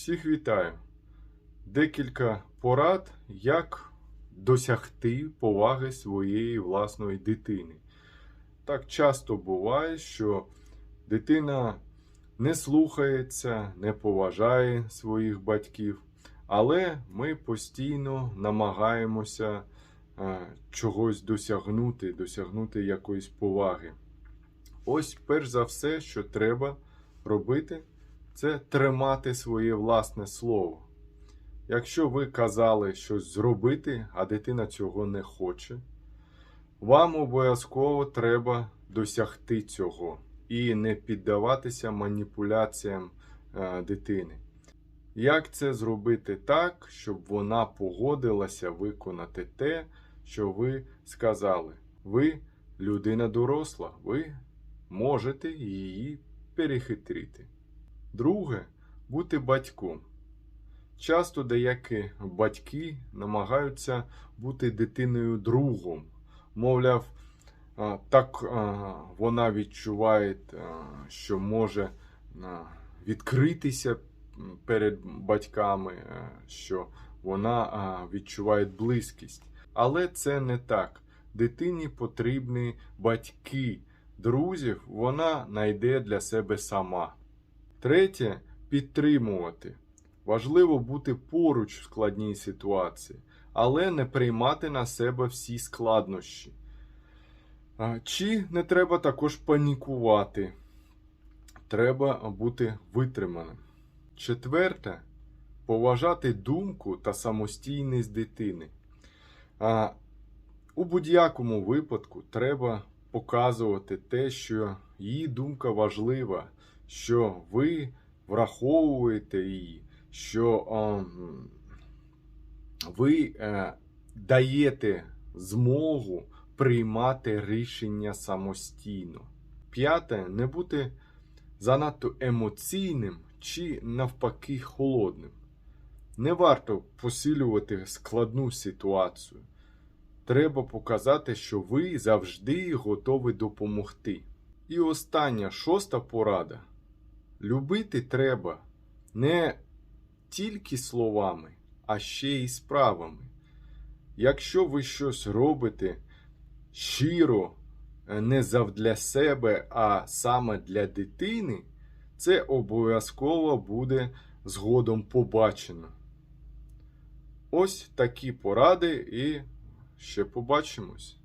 Всіх вітаю! Декілька порад, як досягти поваги своєї власної дитини. Так часто буває, що дитина не слухається, не поважає своїх батьків, але ми постійно намагаємося е, чогось досягнути, досягнути якоїсь поваги. Ось перш за все, що треба робити, це тримати своє власне слово. Якщо ви казали щось зробити, а дитина цього не хоче, вам обов'язково треба досягти цього і не піддаватися маніпуляціям е, дитини. Як це зробити так, щоб вона погодилася виконати те, що ви сказали? Ви людина доросла, ви можете її перехитрити. Друге, бути батьком. Часто деякі батьки намагаються бути дитиною другом. Мовляв, так вона відчуває, що може відкритися перед батьками, що вона відчуває близькість. Але це не так. Дитині потрібні батьки, друзів вона знайде для себе сама. Третє підтримувати. Важливо бути поруч в складній ситуації, але не приймати на себе всі складнощі. Чи не треба також панікувати? Треба бути витриманим. Четверте поважати думку та самостійність дитини. А, У будь-якому випадку треба показувати те, що її думка важлива, що ви враховуєте її, що ем, ви е, даєте змогу приймати рішення самостійно. П'яте, не бути занадто емоційним чи навпаки холодним. Не варто посилювати складну ситуацію. Треба показати, що ви завжди готові допомогти. І остання шоста порада. Любити треба не тільки словами, а ще й справами. Якщо ви щось робите щиро, е, не завдля себе, а саме для дитини, це обов'язково буде згодом побачено. Ось такі поради і ще побачимось.